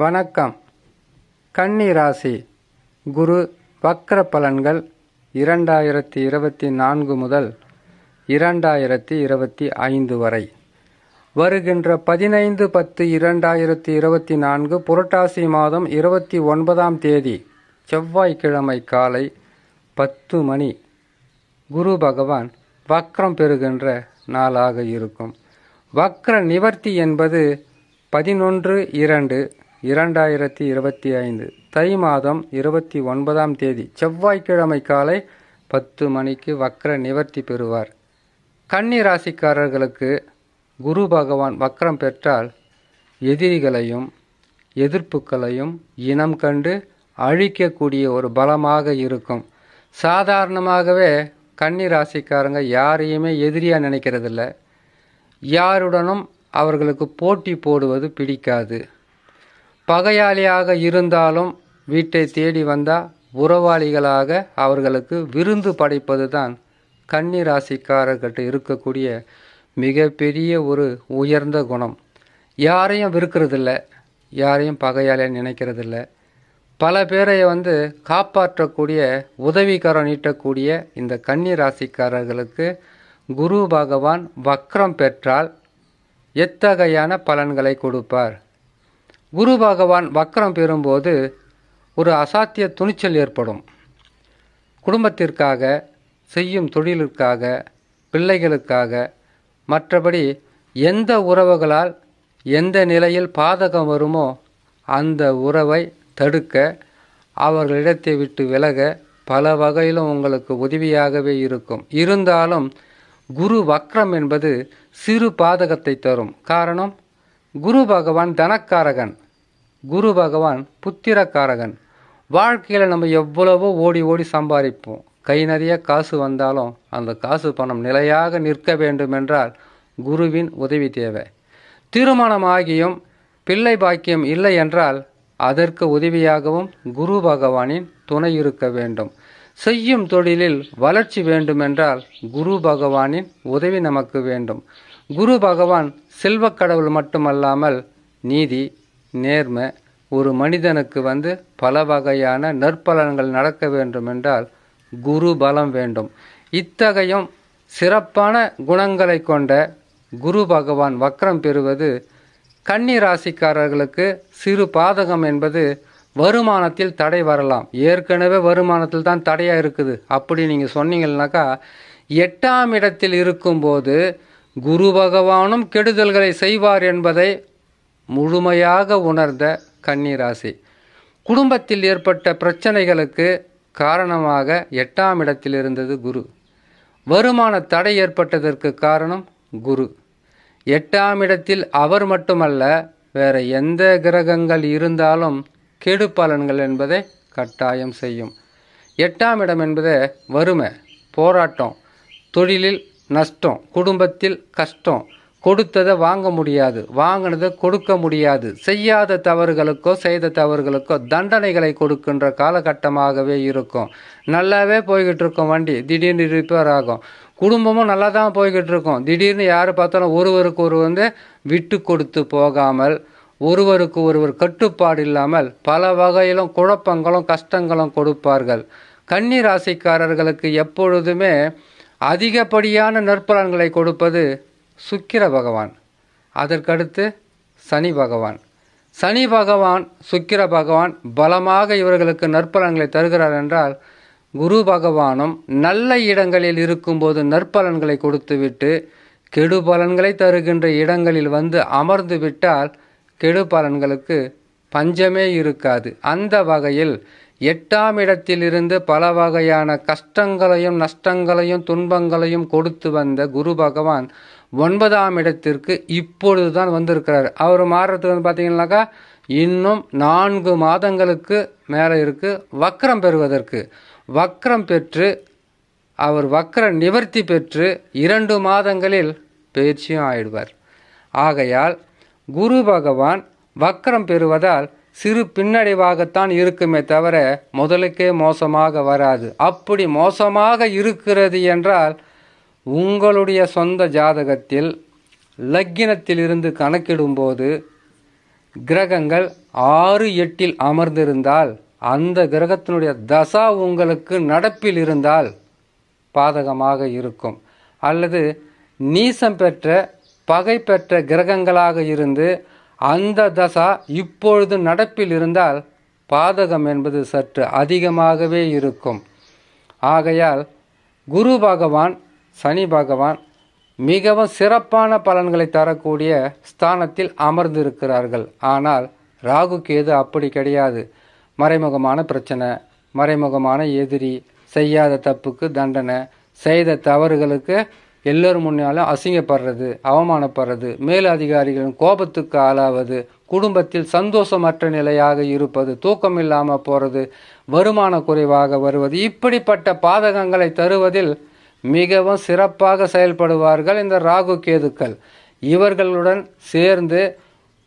வணக்கம். கன்னி ராசி குரு வக்ர பலன்கள் இரண்டாயிரத்தி இருபத்தி நான்கு முதல் இரண்டாயிரத்தி இருபத்தி ஐந்து வரை. வருகின்ற பதினைந்து பத்து இரண்டாயிரத்தி இருபத்தி நான்கு புரட்டாசி மாதம் இருபத்தி ஒன்பதாம் தேதி செவ்வாய்க்கிழமை காலை பத்து மணி குரு பகவான் வக்ரம் பெறுகின்ற நாளாக இருக்கும். வக்ர நிவர்த்தி என்பது பதினொன்று இரண்டு இரண்டாயிரத்தி இருபத்தி ஐந்து தை மாதம் இருபத்தி ஒன்பதாம் தேதி செவ்வாய்க்கிழமை காலை பத்து மணிக்கு வக்ர நிவர்த்தி பெறுவார். கன்னி ராசிக்காரர்களுக்கு குரு பகவான் வக்ரம் பெற்றால் எதிரிகளையும் எதிர்ப்புகளையும் இனம் கண்டு அழிக்கக்கூடிய ஒரு பலமாக இருக்கும். சாதாரணமாகவே கன்னி ராசிக்காரங்க யாரையுமே எதிரியாக நினைக்கிறதில்ல. யாருடனும் அவர்களுக்கு போட்டி போடுவது பிடிக்காது. பகையாளியாக இருந்தாலும் வீட்டை தேடி வந்தால் உறவாளிகளாக அவர்களுக்கு விருந்து படைப்பது தான் கன்னி ராசிக்காரர்கிட்ட இருக்கக்கூடிய மிகப்பெரிய ஒரு உயர்ந்த குணம். யாரையும் விருக்கிறதில்ல யாரையும் பகையாளியாக நினைக்கிறதில்ல. பல பேரை வந்து காப்பாற்றக்கூடிய உதவிகரம் நீட்டக்கூடிய இந்த கன்னி ராசிக்காரர்களுக்கு குரு பகவான் வக்ரம் பெற்றால் எத்தகையான பலன்களை கொடுப்பார்? குரு பகவான் வக்கரம் பெறும்போது ஒரு அசாத்திய துணிச்சல் ஏற்படும். குடும்பத்திற்காக செய்யும் தொழிலுக்காக பிள்ளைகளுக்காக மற்றபடி எந்த உறவுகளால் எந்த நிலையில் பாதகம் வருமோ அந்த உறவை தடுக்க அவர்களிடத்தை விட்டு விலக பல வகையிலும் உங்களுக்கு உதவியாகவே இருக்கும். இருந்தாலும் குரு வக்ரம் என்பது சிறு பாதகத்தை தரும். காரணம்? குரு பகவான் தனக்காரகன். குரு பகவான் புத்திரக்காரகன். வாழ்க்கையில் நம்ம எவ்வளவோ ஓடி ஓடி சம்பாதிப்போம். கை நிறைய காசு வந்தாலும் அந்த காசு பணம் நிலையாக நிற்க வேண்டுமென்றால் குருவின் உதவி தேவை. திருமணமாகியும் பிள்ளை பாக்கியம் இல்லை என்றால் அதற்கு உதவியாகவும் குரு பகவானின் துணை இருக்க வேண்டும். செய்யும் தொழிலில் வளர்ச்சி வேண்டுமென்றால் குரு பகவானின் உதவி நமக்கு வேண்டும். குரு பகவான் செல்வக்கடவுள் மட்டுமல்லாமல் நீதி நேர்மை ஒரு மனிதனுக்கு வந்து பல வகையான நற்பலன்கள் நடக்க வேண்டுமென்றால் குரு பலம் வேண்டும். இத்தகையும் சிறப்பான குணங்களை கொண்ட குரு பகவான் வக்ரம் பெறுவது கன்னி ராசிக்காரர்களுக்கு சிறு பாதகம் என்பது வருமானத்தில் தடை வரலாம். ஏற்கனவே வருமானத்தில் தான் தடையாக இருக்குது. அப்படி நீங்கள் சொன்னீங்கன்னாக்கா எட்டாம் இடத்தில் இருக்கும்போது குரு பகவானும் கெடுதல்களை செய்வார் என்பதை முழுமையாக உணர்ந்த கன்னிராசி. குடும்பத்தில் ஏற்பட்ட பிரச்சனைகளுக்கு காரணமாக எட்டாம் இடத்தில் இருந்தது குரு. வருமான தடை ஏற்பட்டதற்கு காரணம் குரு. எட்டாம் இடத்தில் அவர் மட்டுமல்ல வேற எந்த கிரகங்கள் இருந்தாலும் கெடு பலன்கள் என்பதை கட்டாயம் செய்யும். எட்டாம் இடம் என்பது வறுமை போராட்டம் தொழிலில் நஷ்டம் குடும்பத்தில் கஷ்டம். கொடுத்ததை வாங்க முடியாது. வாங்கினதை கொடுக்க முடியாது. செய்யாத தவறுகளுக்கோ செய்த தவறுகளுக்கோ தண்டனைகளை கொடுக்கின்ற காலகட்டமாகவே இருக்கும். நல்லாவே போய்கிட்டு இருக்கும் வண்டி. திடீர்னு ரிப்பேர் ஆகும். குடும்பமும் நல்லா தான் போய்கிட்டு இருக்கும் திடீர்னு யார் பார்த்தாலும் ஒருவருக்கு ஒரு வந்து விட்டு கொடுத்து போகாமல் ஒருவருக்கு ஒருவர் கட்டுப்பாடு இல்லாமல் பல வகையிலும் குழப்பங்களும் கஷ்டங்களும் கொடுப்பார்கள். கன்னி ராசிக்காரர்களுக்கு எப்பொழுதுமே அதிகப்படியான நற்பலன்களை கொடுப்பது சுக்கிர பகவான். அதற்கடுத்து சனி பகவான். சனி பகவான் சுக்கிர பகவான் பலமாக இவர்களுக்கு நற்பலன்களை தருகிறார் என்றால் குரு பகவானும் நல்ல இடங்களில் இருக்கும்போது நற்பலன்களை கொடுத்துவிட்டு கெடு பலன்களை தருகின்ற இடங்களில் வந்து அமர்ந்து விட்டால் கெடு பலன்களுக்கு பஞ்சமே இருக்காது. அந்த வகையில் எட்டாம் இடத்திலிருந்து பல வகையான கஷ்டங்களையும் நஷ்டங்களையும் துன்பங்களையும் கொடுத்து வந்த குரு பகவான் ஒன்பதாம் இடத்திற்கு இப்பொழுது தான் வந்திருக்கிறார். அவர் மாறுறதுக்கு வந்து பார்த்தீங்கன்னாக்கா இன்னும் நான்கு மாதங்களுக்கு மேலே இருக்குது வக்ரம் பெறுவதற்கு. வக்ரம் பெற்று அவர் வக்ர நிவர்த்தி பெற்று இரண்டு மாதங்களில் பயிற்சியும் ஆயிடுவார். ஆகையால் குரு பகவான் வக்ரம் பெறுவதால் சிறு பின்னடைவாகத்தான் இருக்குமே தவிர முதலுக்கே மோசமாக வராது. அப்படி மோசமாக இருக்கிறது என்றால் உங்களுடைய சொந்த ஜாதகத்தில் லக்கினத்திலிருந்து கணக்கிடும்போது கிரகங்கள் ஆறு எட்டில் அமர்ந்திருந்தால் அந்த கிரகத்தினுடைய தசா உங்களுக்கு நடப்பில் இருந்தால் பாதகமாக இருக்கும். அல்லது நீசம் பெற்ற பகை பெற்ற கிரகங்களாக இருந்து அந்த தசா இப்பொழுது நடப்பில் இருந்தால் பாதகம் என்பது சற்று அதிகமாகவே இருக்கும். ஆகையால் குரு பகவான் சனி பகவான் மிகவும் சிறப்பான பலன்களை தரக்கூடிய ஸ்தானத்தில் அமர்ந்திருக்கிறார்கள். ஆனால் ராகு கேது அப்படி கிடையாது. மறைமுகமான பிரச்சனை மறைமுகமான எதிரி செய்யாத தப்புக்கு தண்டனை செய்த தவறுகளுக்கு எல்லோரும் முன்னாலும் அசிங்கப்படுறது அவமானப்படுறது மேலதிகாரிகளின் கோபத்துக்கு ஆளாவது குடும்பத்தில் சந்தோஷமற்ற நிலையாக இருப்பது தூக்கம் இல்லாமல் போகிறது வருமான குறைவாக வருவது இப்படிப்பட்ட பாதகங்களை தருவதில் மிகவும் சிறப்பாக செயல்படுவார்கள் இந்த ராகு கேதுக்கள். இவர்களுடன் சேர்ந்து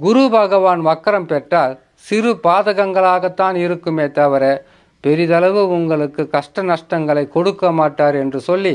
குரு பகவான் வக்கரம் பெற்றால் சிறு பாதகங்களாகத்தான் இருக்குமே தவிர பெரிதளவு உங்களுக்கு கஷ்ட நஷ்டங்களை கொடுக்க மாட்டார் என்று சொல்லி